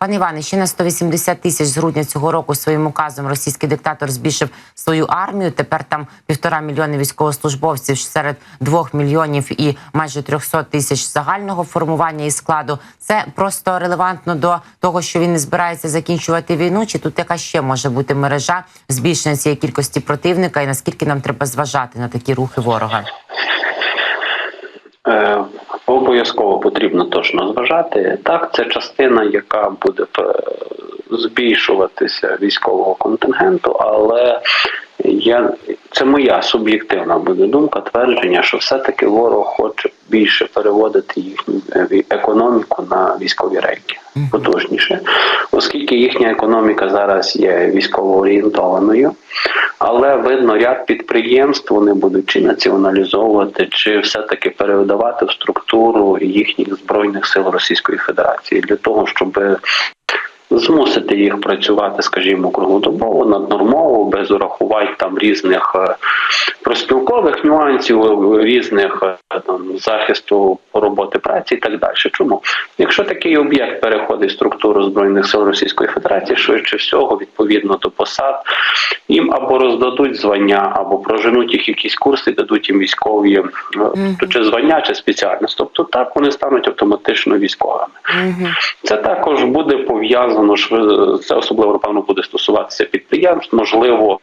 Пане Іване, ще на 180 тисяч з грудня цього року своїм указом російський диктатор збільшив свою армію. Тепер там півтора мільйони військовослужбовців серед двох мільйонів і майже 300 тисяч загального формування і складу. Це просто релевантно до того, що він не збирається закінчувати війну. Чи тут яка ще може бути мережа збільшення цієї кількості противника, і наскільки нам треба зважати на такі рухи ворога? Е, Обов'язково потрібно точно зважати. Так, це частина, яка буде е, збільшуватися військового контингенту, але я це моя суб'єктивна буде думка, твердження, що все-таки ворог хоче більше переводити їхню е, економіку на військові рейки потужніше, оскільки їхня економіка зараз є військово орієнтованою, але видно, ряд підприємств вони будуть чи націоналізовувати, чи все-таки передавати в структуру їхніх збройних сил Російської Федерації для того, щоб змусити їх працювати, скажімо, круглодобово, наднормово, без урахувань там різних е, проспілкових нюансів, різних е, там захисту роботи праці і так далі. Чому? Якщо такий об'єкт переходить в структуру збройних сил Російської Федерації, швидше всього, відповідно до посад, їм або роздадуть звання, або проженуть їх якісь курси, дадуть їм військові е, чи звання, чи спеціальність. Тобто так вони стануть автоматично військовими. Це також буде пов'язано шви- це особливо напевно буде стосуватися підприємств, можливо,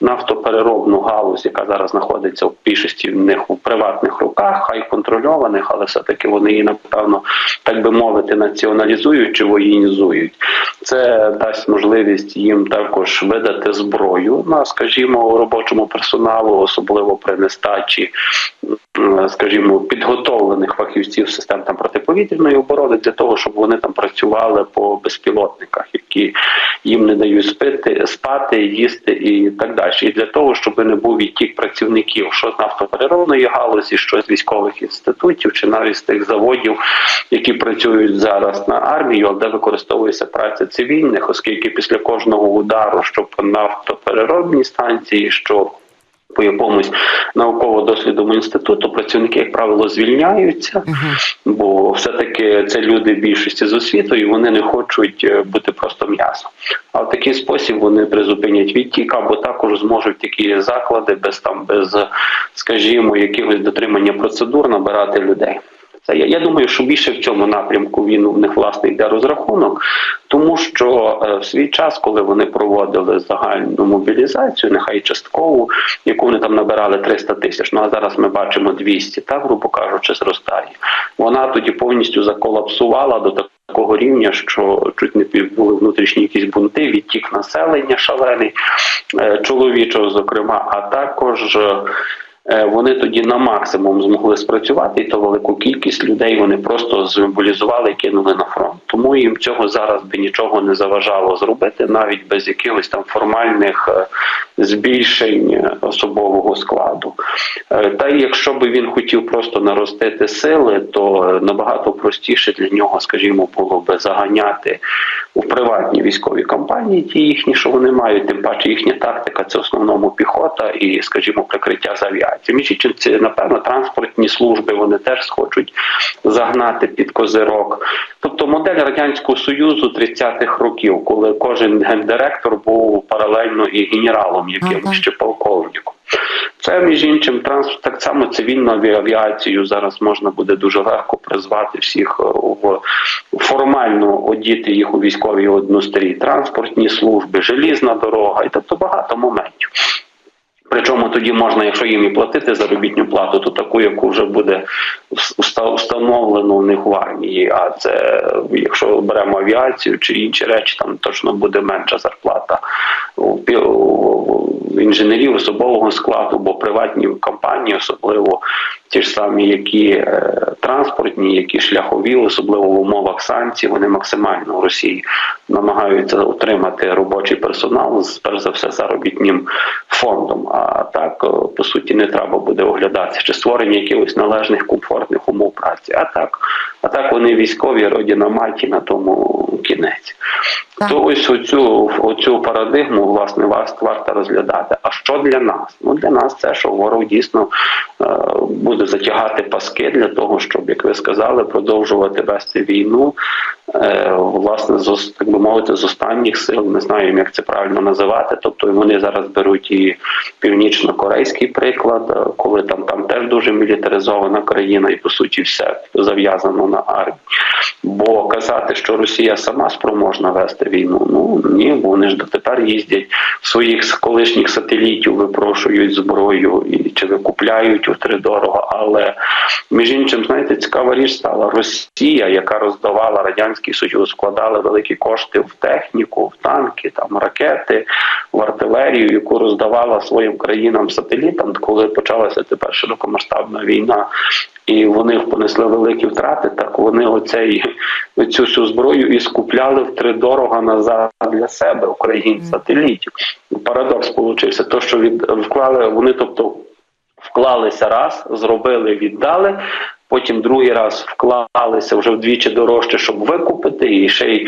нафтопереробну галузь, яка зараз знаходиться в більшості в них у приватних руках, хай контрольованих, але все-таки вони її напевно, так би мовити, націоналізують чи воєнізують. Це дасть можливість їм також видати зброю на, скажімо, робочому персоналу, особливо при нестачі скажімо, підготовлених фахівців систем там протиповітряної оборони для того, щоб вони там працювали по безпілотниках, які їм не дають спити, спати, їсти і так далі. І для того, щоб не був відтік працівників, що з нафтопереробної галузі, що з військових інститутів, чи навіть з тих заводів, які працюють зараз на армію, але де використовується праця цивільних, оскільки після кожного удару, що по нафтопереробній станції, що по якомусь науково-дослідному інституту працівники, як правило, звільняються, бо все-таки це люди більшості з освітою, і вони не хочуть е, бути просто м'ясом. А в такий спосіб вони призупинять відтік або також зможуть такі заклади без там без, скажімо, якихось дотримання процедур набирати людей. Я, я думаю, що більше в цьому напрямку він у них власне йде розрахунок, тому що е, в свій час, коли вони проводили загальну мобілізацію, нехай часткову, яку вони там набирали 300 тисяч. Ну а зараз ми бачимо 200, так грубо кажучи, зростає. Вона тоді повністю заколапсувала до такого рівня, що чуть не були внутрішні якісь бунти, відтік населення шалений е, чоловічого, зокрема, а також. Е, Вони тоді на максимум змогли спрацювати, і то велику кількість людей вони просто змобілізували і кинули на фронт. Тому їм цього зараз би нічого не заважало зробити, навіть без якихось там формальних е, збільшень е, особового складу. Та й якщо би він хотів просто наростити сили, то набагато простіше для нього, скажімо, було би заганяти у приватні військові кампанії, ті їхні, що вони мають, тим паче їхня тактика це в основному піхота і, скажімо, прикриття з авіації. Між іншим, це напевно транспортні служби вони теж схочуть загнати під козирок. Тобто модель радянського союзу 30-х років, коли кожен гендиректор був паралельно і генералом, якимось Ага. чи полковником. Це між іншим транспорт так само цивільну авіацію зараз можна буде дуже легко призвати всіх е, в формально одіти їх у військові однострій, транспортні служби, желізна дорога, і тобто багато моментів. Причому тоді можна, якщо їм і платити заробітну плату, то таку, яку вже буде вста- встановлено в них в армії. А це якщо беремо авіацію чи інші речі, там точно буде менша зарплата у у інженерів особового складу, бо приватні компанії, особливо ті ж самі, які е, транспортні, які шляхові, особливо в умовах санкцій, вони максимально в Росії намагаються отримати робочий персонал з перш за все заробітним фондом. А так по суті не треба буде оглядатися чи створення якихось належних комфортних умов праці. А так, а так вони військові, родина маті на тому кінець. Так. То ось оцю, оцю парадигму власне вас варто розглядати. А що для нас? Ну для нас це, що ворог дійсно е, буде затягати паски для того, щоб, як ви сказали, продовжувати вести війну. Е, власне, з так би мовити, з останніх сил не знаю, як це правильно називати. Тобто вони зараз беруть і північно-корейський приклад, е, коли там там теж дуже мілітаризована країна, і по суті все зав'язано на армію. Бо казати, що Росія сама спроможна вести війну, ну ні, бо вони ж дотепер їздять своїх колишніх сателітів, випрошують зброю і чи викупляють утридорого. Але між іншим, знаєте, цікава річ стала Росія, яка роздавала радянський союз, вкладала великі кошти в техніку, в танки, там ракети, в артилерію, яку роздавала своїм країнам-сателітам, коли почалася тепер широкомасштабна війна. І вони понесли великі втрати. Так вони оцей цю всю зброю і скупляли втридорога назад для себе Україн сателітів. Парадокс получився. То, що від вклали вони, тобто вклалися раз, зробили, віддали. Потім другий раз вклалися вже вдвічі дорожче, щоб викупити, і ще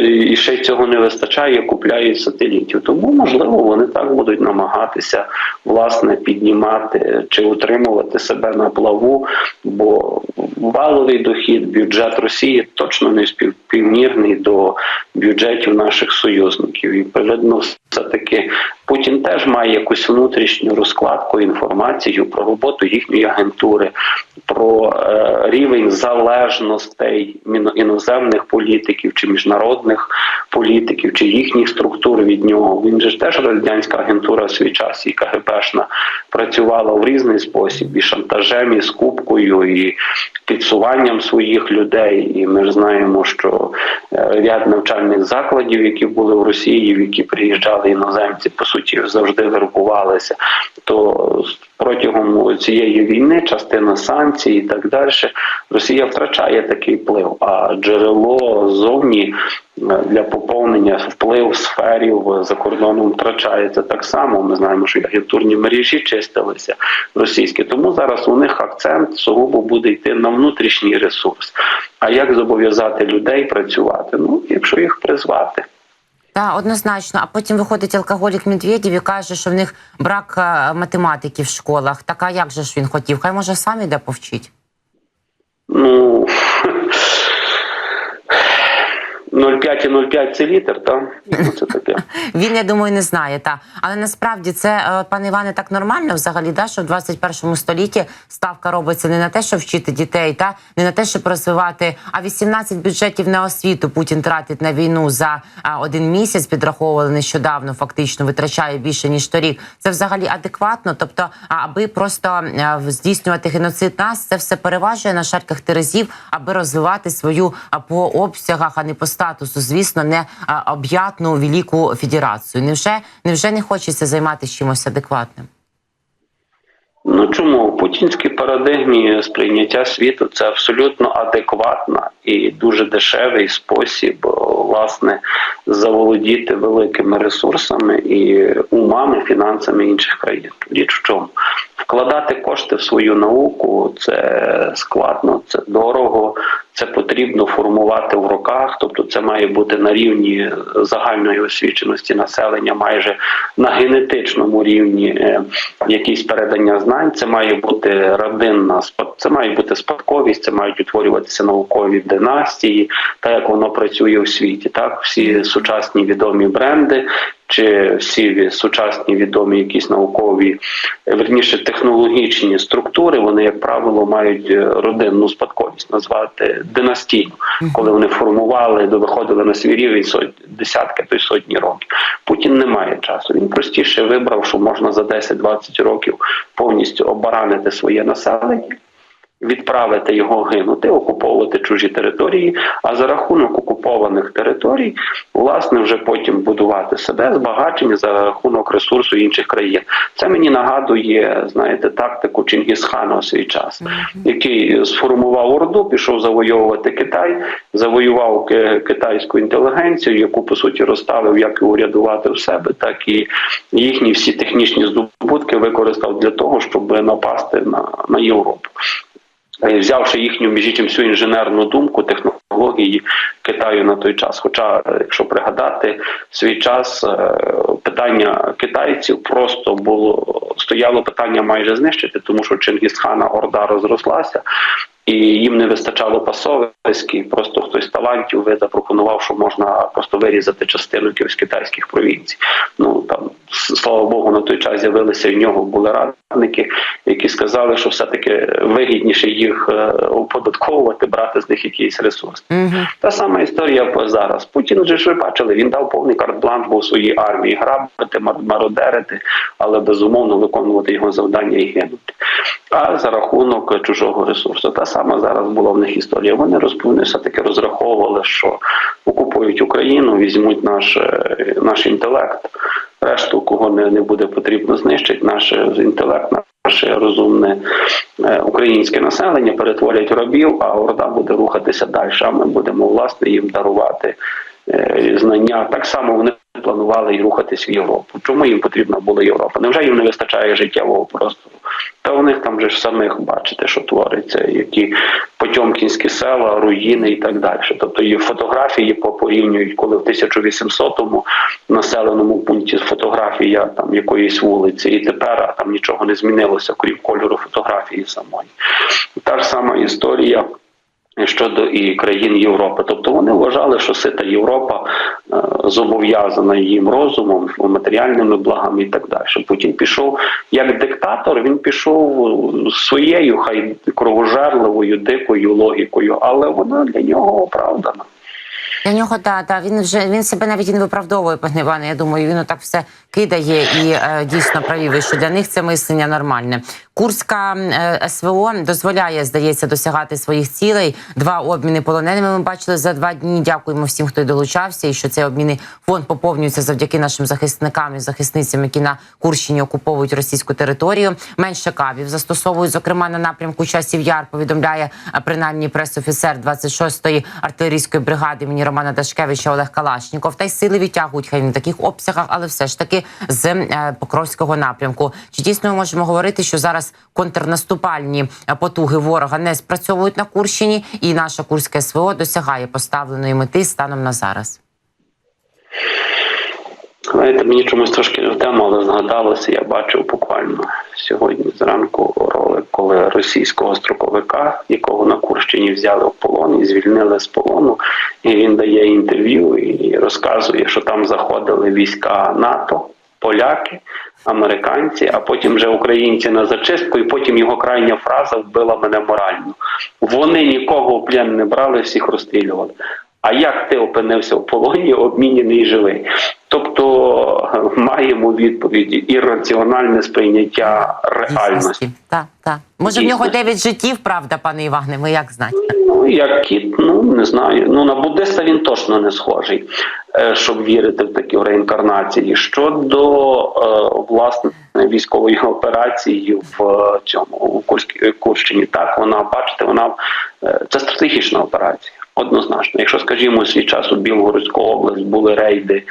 й ще цього не вистачає, купляють сателітів. Тому можливо вони так будуть намагатися власне піднімати чи утримувати себе на плаву, бо валовий дохід, бюджет Росії точно не співмірний до бюджетів наших союзників. І відповідно, все таки Путін теж має якусь внутрішню розкладку інформацію про роботу їхньої агентури, про е, рівень залежностей іноземних політиків чи міжнародних політиків, чи їхніх структур від нього. Він же ж теж радянська агентура в свій час і КГБшна працювала в різний спосіб і шантажем, і скупкою, і підсуванням своїх людей. І ми ж знаємо, що ряд навчальних закладів, які були в Росії, в які приїжджали іноземці, по суті, завжди вербувалися. То протягом цієї війни частина санкцій і так далі, Росія втрачає такий вплив. А джерело зовні е, для поповнення вплив сферів за кордоном втрачається так само. Ми знаємо, що агентурні мережі чистилися російські. Тому зараз у них акцент сугубо буде йти на внутрішній ресурс. А як зобов'язати людей працювати? Ну, якщо їх призвати. Так, однозначно. А потім виходить алкоголік Медведєв і каже, що в них брак е, математики в школах. Так а як же ж він хотів? Хай може сам іде повчить. Ну 0,5 і 0,5 це літр, так? Ну, це таке. Він, я думаю, не знає, та але насправді це, е, пане Іване, так нормально взагалі, да, що в 21 столітті ставка робиться не на те, щоб вчити дітей, та не на те, щоб розвивати, а 18 бюджетів на освіту Путін тратить на війну за один місяць, підраховували нещодавно, фактично витрачає більше ніж торік. Це взагалі адекватно. Тобто, аби просто е, здійснювати геноцид нас, це все переважує на шарках терезів, аби розвивати свою по обсягах, а не по статусу, звісно, не об'ятну велику федерацію. Невже невже не хочеться займатися чимось адекватним? Ну чому в путінській парадигмі сприйняття світу це абсолютно адекватна і дуже дешевий спосіб власне заволодіти великими ресурсами і умами, фінансами інших країн. Річ в чому вкладати кошти в свою науку це складно, це дорого. Це потрібно формувати в роках, тобто це має бути на рівні загальної освіченості населення, майже на генетичному рівні е, якісь передання знань. Це має бути родинна це має бути спадковість, це мають утворюватися наукові династії, так як воно працює в світі. Так, всі сучасні відомі бренди. Чи всі сучасні відомі якісь наукові, е, верніше технологічні структури, вони, як правило, мають е, родинну спадковість назвати династійну, коли вони формували, до виходили на свій рівень десятки, то й сотні років. Путін не має часу. Він простіше вибрав, що можна за 10-20 років повністю обаранити своє населення. Відправити його гинути, окуповувати чужі території, а за рахунок окупованих територій, власне, вже потім будувати себе збагачення за рахунок ресурсу інших країн. Це мені нагадує, знаєте, тактику Чингісхана у свій час, який сформував орду, пішов завойовувати Китай, завоював китайську інтелігенцію, яку по суті розставив як і урядувати в себе, так і їхні всі технічні здобутки використав для того, щоб напасти на, на Європу. Е, взявши їхню між всю інженерну думку, технології Китаю на той час. Хоча, е, якщо пригадати свій час, е, питання китайців просто було стояло питання майже знищити, тому що Чингісхана Орда розрослася. І їм не вистачало пасовиськи, просто хтось з талантів ви запропонував, що можна просто вирізати частину якихось китайських провінцій. Ну там слава Богу, на той час з'явилися в нього були радники, які сказали, що все-таки вигідніше їх е, оподатковувати, брати з них якийсь ресурс. Угу. Та сама історія зараз. Путін вже ж ви бачили, він дав повний карт-бланш був своїй армії грабити, мародерити, але безумовно виконувати його завдання і гинути. А за рахунок чужого ресурсу. Та сама зараз була в них історія. Вони розповіли, все-таки розраховували, що окупують Україну, візьмуть наш, е, наш інтелект. Решту, кого не, не буде потрібно знищити, наш інтелект, наше розумне е, українське населення перетворять рабів, а орда буде рухатися далі. А ми будемо власне їм дарувати знання. Так само вони планували і рухатись в Європу. Чому їм потрібна була Європа? Невже їм не вистачає життєвого простору? Та у них там же ж самих бачите, що твориться, які потьомкінські села, руїни і так далі. Тобто її фотографії порівнюють, коли в 1800-му населеному пункті фотографія там якоїсь вулиці, і тепер там нічого не змінилося, крім кольору фотографії самої. Та ж сама історія. Щодо і країн Європи, тобто вони вважали, що сита Європа е, зобов'язана їм розумом, матеріальними благами і так далі. Путін пішов як диктатор, він пішов своєю, хай кровожерливою, дикою логікою, але вона для нього оправдана. Для нього та та він вже він себе навіть не виправдовує, пане Іване. Я думаю, він так все кидає і е, дійсно праві, ви, що для них це мислення нормальне. Курська е, СВО дозволяє, здається, досягати своїх цілей. Два обміни полоненими ми бачили за два дні. Дякуємо всім, хто долучався, і що цей обміни фонд поповнюється завдяки нашим захисникам і захисницям, які на Курщині окуповують російську територію. Менше кавів застосовують, зокрема на напрямку часів яр. Повідомляє а, принаймні пресофіцер 26-ї артилерійської бригади імені Романа Дашкевича Олег Калашніков. Та й сили відтягують хай не в таких обсягах, але все ж таки з е, Покровського напрямку. Чи дійсно ми можемо говорити, що зараз контрнаступальні е, потуги ворога не спрацьовують на Курщині, і наша Курська СВО досягає поставленої мети станом на зараз? Знаєте, мені чомусь трошки не в тему, але згадалося, я бачив буквально сьогодні зранку ролик, коли російського строковика, якого на Курщині взяли в полон і звільнили з полону, і він дає інтерв'ю і розказує, що там заходили війська НАТО, поляки, американці, а потім вже українці на зачистку, і потім його крайня фраза вбила мене морально. Вони нікого в плен не брали, всіх розстрілювали. А як ти опинився в полоні, обмінений живий? Тобто е, маємо відповіді ірраціональне сприйняття реальності. Так, так. Може, в нього. 9 життів, правда, пане Іване? Ви як знаєте? Ну, як кіт, ну не знаю. Ну на буддиста він точно не схожий, е, щоб вірити в такі реінкарнації. Щодо е, власне військової операції в цьому Курській Курщині, так вона бачите, вона це стратегічна операція. Однозначно, якщо скажімо, свій час у Білгородську область були рейди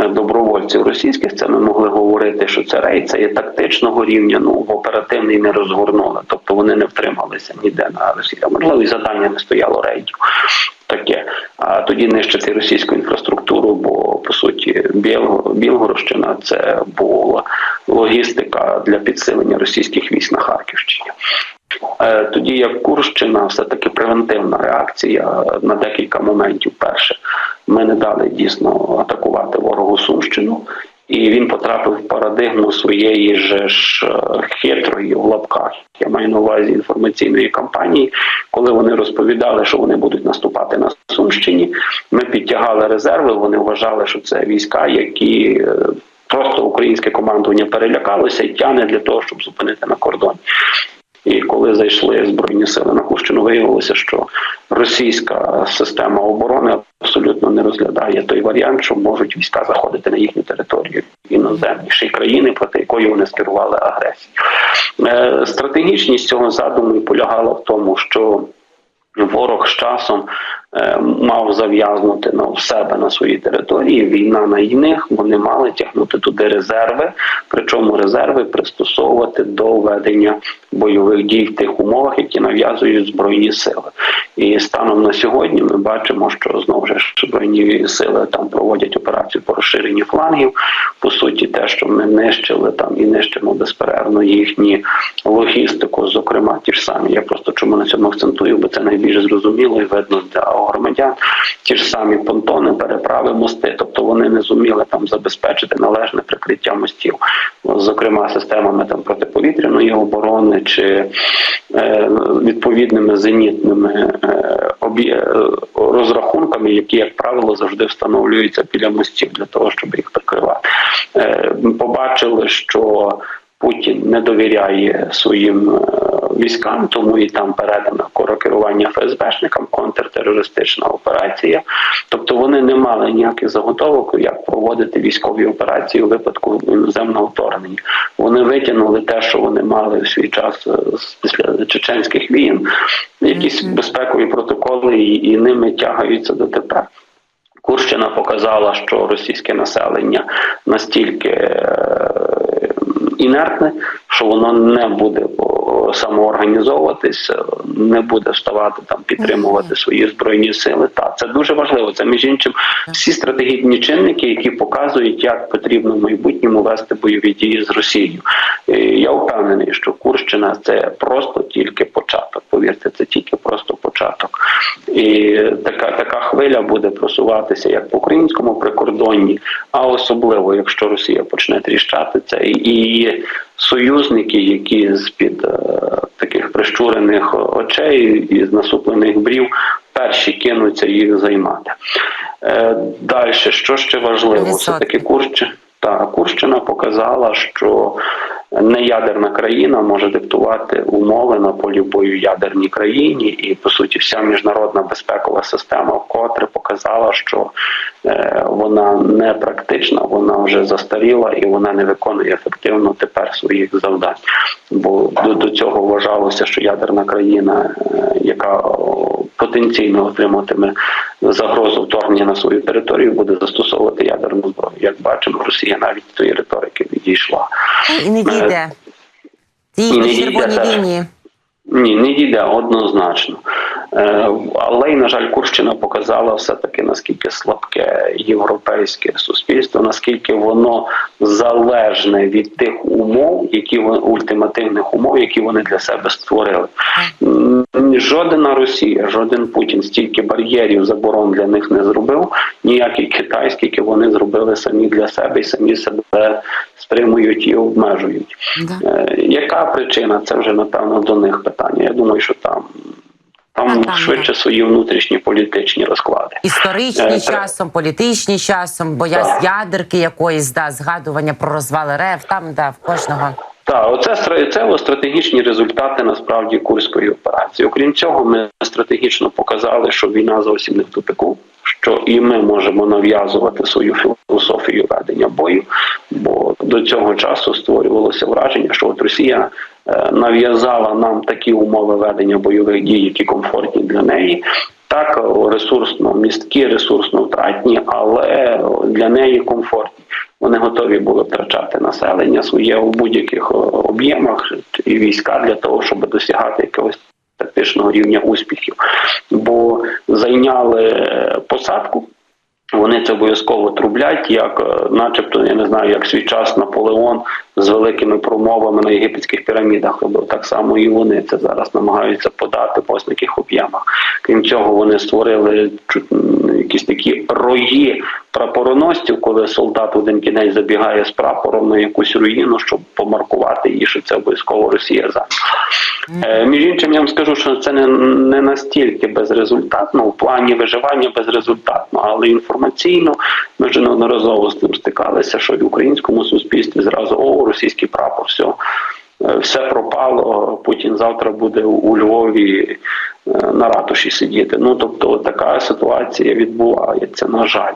е, добровольців російських, це ми могли говорити, що це рейд це є тактичного рівня. Ну в оперативний не розгорнули, тобто вони не втрималися ніде на Росії. Можливо, і завдання не стояло рейдів. Таке, а тоді нищити російську інфраструктуру, бо по суті Білго- Білгородщина це була логістика для підсилення російських військ на Харківщині. Е, Тоді як Курщина, все таки превентивна реакція на декілька моментів. Перше, ми не дали дійсно атакувати ворогу Сумщину, і він потрапив в парадигму своєї ж е, хитрої в лапках. Я маю на увазі інформаційної кампанії, коли вони розповідали, що вони будуть наступати на Сумщині. Ми підтягали резерви. Вони вважали, що це війська, які е, просто українське командування перелякалося і тягне для того, щоб зупинити на кордоні. І коли зайшли збройні сили на Курщину, виявилося, що російська система оборони абсолютно не розглядає той варіант, що можуть війська заходити на їхню територію іноземні ще й країни, проти якої вони скерували агресію. Е, Стратегічність цього задуму полягала в тому, що ворог з часом е, мав зав'язнути на в себе на своїй території. Війна на них вони мали тягнути туди резерви, причому резерви пристосовувати до ведення бойових дій в тих умовах, які нав'язують збройні сили. І станом на сьогодні ми бачимо, що знову ж збройні сили там проводять операцію по розширенню флангів. По суті, те, що ми нищили там і нищимо безперервно їхні логістику, зокрема ті ж самі. Я просто чому на цьому акцентую, бо це найбільш зрозуміло і видно для громадян. Ті ж самі понтони, переправи, мости, тобто вони не зуміли там забезпечити належне прикриття мостів, зокрема системами там протиповітряної оборони чи е, відповідними зенітними е, е, розрахунками, які, як правило, завжди встановлюються біля мостів для того, щоб їх прикривати. Побачили, що Путін не довіряє своїм військам, тому і там передано керування ФСБшникам, контртерористична операція. Тобто вони не мали ніяких заготовок, як проводити військові операції у випадку іноземного вторгнення. Вони витягнули те, що вони мали в свій час е, після чеченських війн, якісь безпекові протоколи, і, і ними тягаються дотепер. Курщина показала, що російське населення настільки е, інертне, що воно не буде самоорганізовуватись, е, не буде вставати там, підтримувати свої збройні сили. Та це дуже важливо. Це між іншим всі стратегічні чинники, які показують, як потрібно в майбутньому вести бойові дії з Росією. Е, Я впевнений, що Курщина це просто тільки початок. Повірте, це тільки просто початок. І така така хвиля буде просуватися як по українському прикордонні, а особливо якщо Росія почне тріщати це і і союзники, які з під е, таких прищурених очей і з насуплених брів перші кинуться їх займати. Е, Далі, що ще важливо, все таки Курщина. Та Курщина показала, що неядерна країна може диктувати умови на полі бою ядерній країні, і по суті вся міжнародна безпекова система вкотре показала, що вона не практична, вона вже застаріла і вона не виконує ефективно тепер своїх завдань. Бо до, до цього вважалося, що ядерна країна, е, яка потенційно отриматиме загрозу вторгнення на свою територію, буде застосовувати ядерну зброю. Як бачимо, Росія навіть до цієї риторики відійшла. І не дійде. Ті І не дійде. Ні, не дійде однозначно. Е, Але й на жаль, Курщина показала все таки наскільки слабке європейське суспільство, наскільки воно залежне від тих умов, які вони ультимативних умов, які вони для себе створили. Жодна Росія, жоден Путін стільки бар'єрів заборон для них не зробив, ніякий Китай, скільки вони зробили самі для себе і самі себе стримують і обмежують. Да. Е, Яка причина? Це вже напевно до них питання. Я думаю, що там. Там А, швидше так. свої внутрішні політичні розклади. Історичні Е, часом, політичні часом, боязнь ядерки якоїсь, да, згадування про розвали РФ, там да, в кожного. Так, оце це стратегічні результати насправді курської операції. Окрім цього, ми стратегічно показали, що війна зовсім не в тупику, що і ми можемо нав'язувати свою філософію ведення бою. Бо до цього часу створювалося враження, що от Росія нав'язала нам такі умови ведення бойових дій, які комфортні для неї. Так, ресурсно місткі, ресурсно втратні, але для неї комфортні. Вони готові були втрачати населення своє у будь-яких об'ємах і війська для того, щоб досягати якогось тактичного рівня успіхів. Бо зайняли е, посадку. Вони це обов'язково трублять, як, е, начебто, я не знаю, як свій час Наполеон з великими промовами на єгипетських пірамідах робив. Так само і вони це зараз намагаються подати по таких об'ємах. Крім цього, вони створили якісь такі рої прапороносців, коли солдат один кінець забігає з прапором на якусь руїну, щоб помаркувати її, що це обов'язково Росія за. Е, Між іншим, я вам скажу, що це не, не настільки безрезультатно, в плані виживання безрезультатно, але інформаційно ми вже неодноразово з тим стикалися, що в українському суспільстві зразу о, російський прапор, все, все пропало. Путін завтра буде у- Львові на ратуші сидіти. Ну тобто така ситуація відбувається, на жаль.